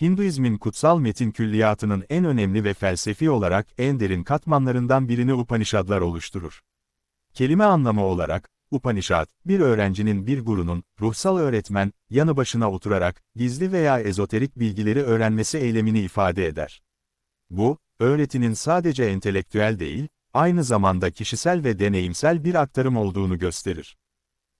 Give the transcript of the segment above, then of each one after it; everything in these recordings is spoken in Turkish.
Hinduizmin kutsal metin külliyatının en önemli ve felsefi olarak en derin katmanlarından birini Upanishadlar oluşturur. Kelime anlamı olarak, Upanishad, bir öğrencinin bir gurunun, ruhsal öğretmen, yanı başına oturarak, gizli veya ezoterik bilgileri öğrenmesi eylemini ifade eder. Bu, öğretinin sadece entelektüel değil, aynı zamanda kişisel ve deneyimsel bir aktarım olduğunu gösterir.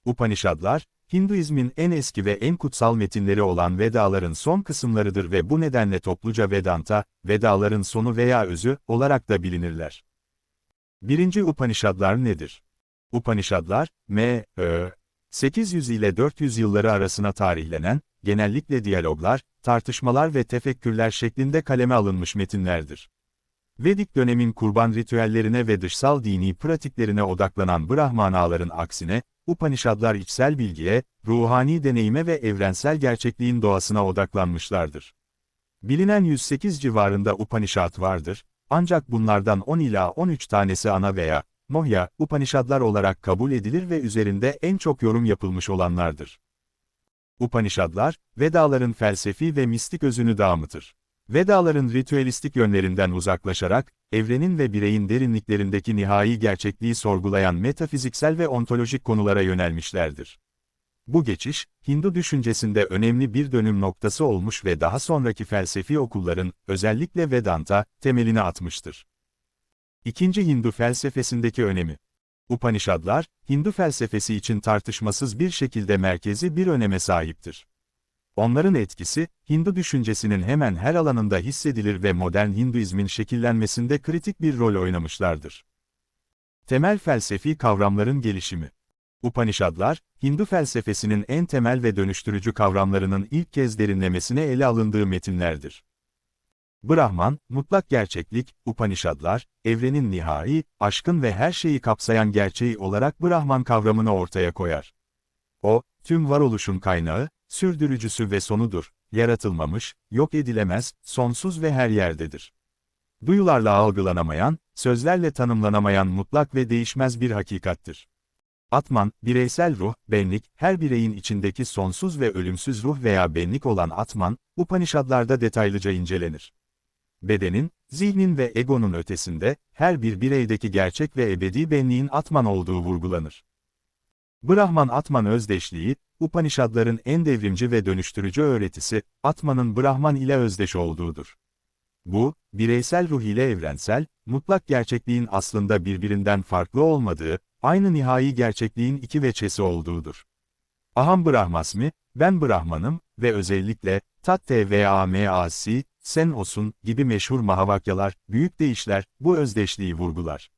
Upanishadlar, Hinduizmin en eski ve en kutsal metinleri olan Vedaların son kısımlarıdır ve bu nedenle topluca Vedanta, Vedaların sonu veya özü olarak da bilinirler. Birinci Upanishadlar nedir? Upanishadlar, M, Ö, 800 ile 400 yılları arasına tarihlenen, genellikle diyaloglar, tartışmalar ve tefekkürler şeklinde kaleme alınmış metinlerdir. Vedik dönemin kurban ritüellerine ve dışsal dini pratiklerine odaklanan Brahmanaların aksine, Upanishadlar içsel bilgiye, ruhani deneyime ve evrensel gerçekliğin doğasına odaklanmışlardır. Bilinen 108 civarında Upanishad vardır, ancak bunlardan 10 ila 13 tanesi ana veya Mohya, Upanishadlar olarak kabul edilir ve üzerinde en çok yorum yapılmış olanlardır. Upanishadlar, Vedaların felsefi ve mistik özünü dağıtır. Vedaların ritüelistik yönlerinden uzaklaşarak, evrenin ve bireyin derinliklerindeki nihai gerçekliği sorgulayan metafiziksel ve ontolojik konulara yönelmişlerdir. Bu geçiş, Hindu düşüncesinde önemli bir dönüm noktası olmuş ve daha sonraki felsefi okulların, özellikle Vedanta, temelini atmıştır. İkinci Hindu felsefesindeki önemi Upanishadlar, Hindu felsefesi için tartışmasız bir şekilde merkezi bir öneme sahiptir. Onların etkisi, Hindu düşüncesinin hemen her alanında hissedilir ve modern Hinduizmin şekillenmesinde kritik bir rol oynamışlardır. Temel felsefi kavramların gelişimi Upanishadlar, Hindu felsefesinin en temel ve dönüştürücü kavramlarının ilk kez derinlemesine ele alındığı metinlerdir. Brahman, mutlak gerçeklik, Upanishadlar, evrenin nihai, aşkın ve her şeyi kapsayan gerçeği olarak Brahman kavramını ortaya koyar. O, tüm varoluşun kaynağı, sürdürücüsü ve sonudur, yaratılmamış, yok edilemez, sonsuz ve her yerdedir. Duyularla algılanamayan, sözlerle tanımlanamayan mutlak ve değişmez bir hakikattir. Atman, bireysel ruh, benlik, her bireyin içindeki sonsuz ve ölümsüz ruh veya benlik olan Atman, Upanishadlarda detaylıca incelenir. Bedenin, zihnin ve egonun ötesinde, her bir bireydeki gerçek ve ebedi benliğin Atman olduğu vurgulanır. Brahman Atman özdeşliği, Upanishadların en devrimci ve dönüştürücü öğretisi, Atman'ın Brahman ile özdeş olduğudur. Bu, bireysel ruh ile evrensel, mutlak gerçekliğin aslında birbirinden farklı olmadığı, aynı nihai gerçekliğin iki veçesi olduğudur. Aham Brahmasmi, ben Brahmanım ve özellikle, Tatte veya Masi, sen olsun gibi meşhur mahavakyalar, büyük deyişler, bu özdeşliği vurgular.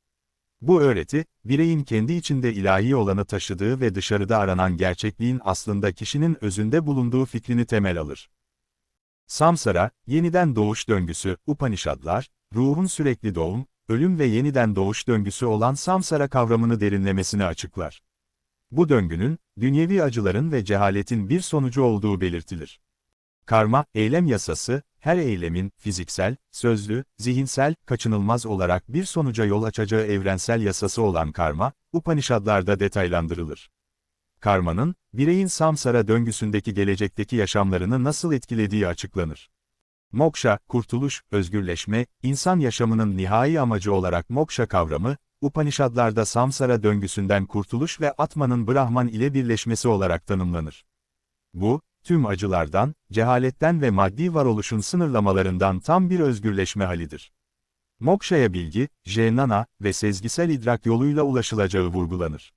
Bu öğreti, bireyin kendi içinde ilahi olanı taşıdığı ve dışarıda aranan gerçekliğin aslında kişinin özünde bulunduğu fikrini temel alır. Samsara, yeniden doğuş döngüsü, Upanishadlar, ruhun sürekli doğum, ölüm ve yeniden doğuş döngüsü olan samsara kavramını derinlemesine açıklar. Bu döngünün, dünyevi acıların ve cehaletin bir sonucu olduğu belirtilir. Karma, eylem yasası, her eylemin, fiziksel, sözlü, zihinsel, kaçınılmaz olarak bir sonuca yol açacağı evrensel yasası olan karma, Upanishadlarda detaylandırılır. Karmanın, bireyin samsara döngüsündeki gelecekteki yaşamlarını nasıl etkilediği açıklanır. Moksha, kurtuluş, özgürleşme, insan yaşamının nihai amacı olarak moksha kavramı, Upanishadlarda samsara döngüsünden kurtuluş ve Atman'ın Brahman ile birleşmesi olarak tanımlanır. Bu, tüm acılardan, cehaletten ve maddi varoluşun sınırlamalarından tam bir özgürleşme halidir. Moksha'ya bilgi, jnana ve sezgisel idrak yoluyla ulaşılacağı vurgulanır.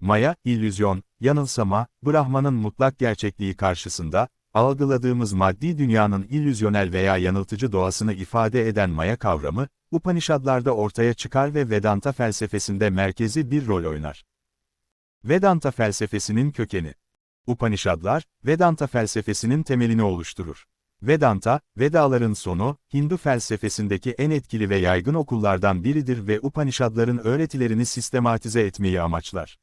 Maya, illüzyon, yanılsama, Brahman'ın mutlak gerçekliği karşısında, algıladığımız maddi dünyanın illüzyonel veya yanıltıcı doğasını ifade eden maya kavramı, Upanishadlarda ortaya çıkar ve Vedanta felsefesinde merkezi bir rol oynar. Vedanta felsefesinin kökeni Upanishadlar, Vedanta felsefesinin temelini oluşturur. Vedanta, Vedaların sonu, Hindu felsefesindeki en etkili ve yaygın okullardan biridir ve Upanishadların öğretilerini sistematize etmeyi amaçlar.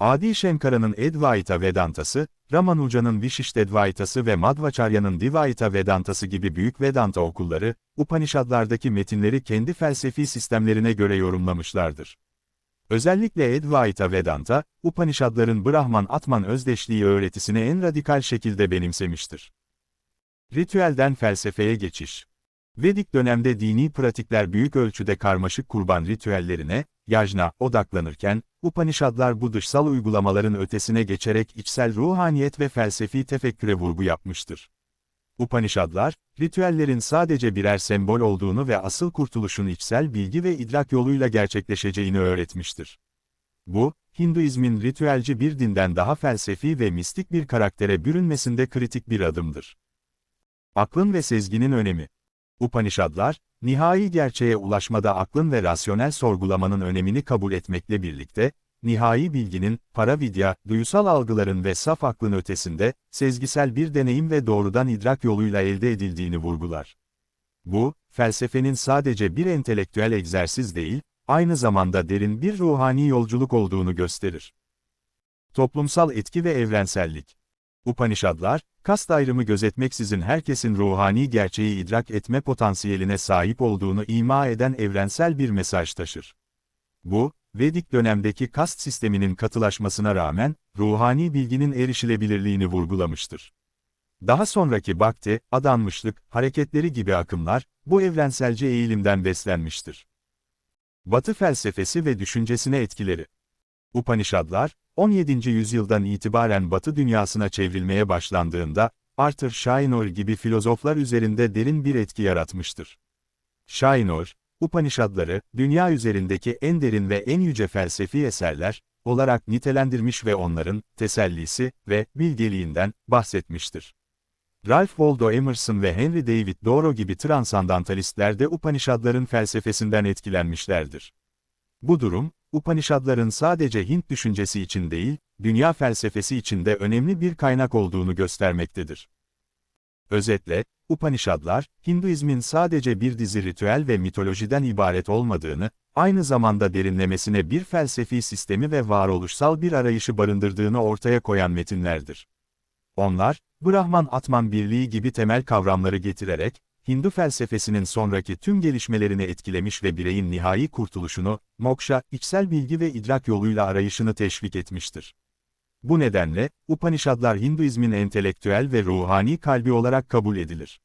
Adi Shankara'nın Advaita Vedantası, Ramanuja'nın Vishishtadvaitası ve Madhvacharya'nın Dvaita Vedantası gibi büyük Vedanta okulları, Upanishadlardaki metinleri kendi felsefi sistemlerine göre yorumlamışlardır. Özellikle Advaita Vedanta, Upanishadların Brahman-Atman özdeşliği öğretisini en radikal şekilde benimsemiştir. Ritüelden felsefeye geçiş. Vedik dönemde dini pratikler büyük ölçüde karmaşık kurban ritüellerine, yajna, odaklanırken, Upanishadlar bu dışsal uygulamaların ötesine geçerek içsel ruhaniyet ve felsefi tefekküre vurgu yapmıştır. Upanishadlar, ritüellerin sadece birer sembol olduğunu ve asıl kurtuluşun içsel bilgi ve idrak yoluyla gerçekleşeceğini öğretmiştir. Bu, Hinduizmin ritüelci bir dinden daha felsefi ve mistik bir karaktere bürünmesinde kritik bir adımdır. Aklın ve sezginin önemi Upanishadlar, nihai gerçeğe ulaşmada aklın ve rasyonel sorgulamanın önemini kabul etmekle birlikte, nihai bilginin, paravidya, duysal algıların ve saf aklın ötesinde, sezgisel bir deneyim ve doğrudan idrak yoluyla elde edildiğini vurgular. Bu, felsefenin sadece bir entelektüel egzersiz değil, aynı zamanda derin bir ruhani yolculuk olduğunu gösterir. Toplumsal etki ve evrensellik Upanishadlar, kast ayrımı gözetmeksizin herkesin ruhani gerçeği idrak etme potansiyeline sahip olduğunu ima eden evrensel bir mesaj taşır. Bu, Vedik dönemdeki kast sisteminin katılaşmasına rağmen, ruhani bilginin erişilebilirliğini vurgulamıştır. Daha sonraki Bhakti, adanmışlık, hareketleri gibi akımlar, bu evrenselce eğilimden beslenmiştir. Batı felsefesi ve düşüncesine etkileri Upanishadlar, 17. yüzyıldan itibaren Batı dünyasına çevrilmeye başlandığında, Arthur Scheinor gibi filozoflar üzerinde derin bir etki yaratmıştır. Scheinor, Upanishadları, dünya üzerindeki en derin ve en yüce felsefi eserler, olarak nitelendirmiş ve onların, tesellisi ve bilgeliğinden bahsetmiştir. Ralph Waldo Emerson ve Henry David Thoreau gibi transandantalistler de Upanishadların felsefesinden etkilenmişlerdir. Bu durum, Upanishadların sadece Hint düşüncesi için değil, dünya felsefesi için de önemli bir kaynak olduğunu göstermektedir. Özetle, Upanishadlar, Hinduizmin sadece bir dizi ritüel ve mitolojiden ibaret olmadığını, aynı zamanda derinlemesine bir felsefi sistemi ve varoluşsal bir arayışı barındırdığını ortaya koyan metinlerdir. Onlar, Brahman-Atman birliği gibi temel kavramları getirerek, Hindu felsefesinin sonraki tüm gelişmelerini etkilemiş ve bireyin nihai kurtuluşunu, moksha, içsel bilgi ve idrak yoluyla arayışını teşvik etmiştir. Bu nedenle, Upanishadlar Hinduizmin entelektüel ve ruhani kalbi olarak kabul edilir.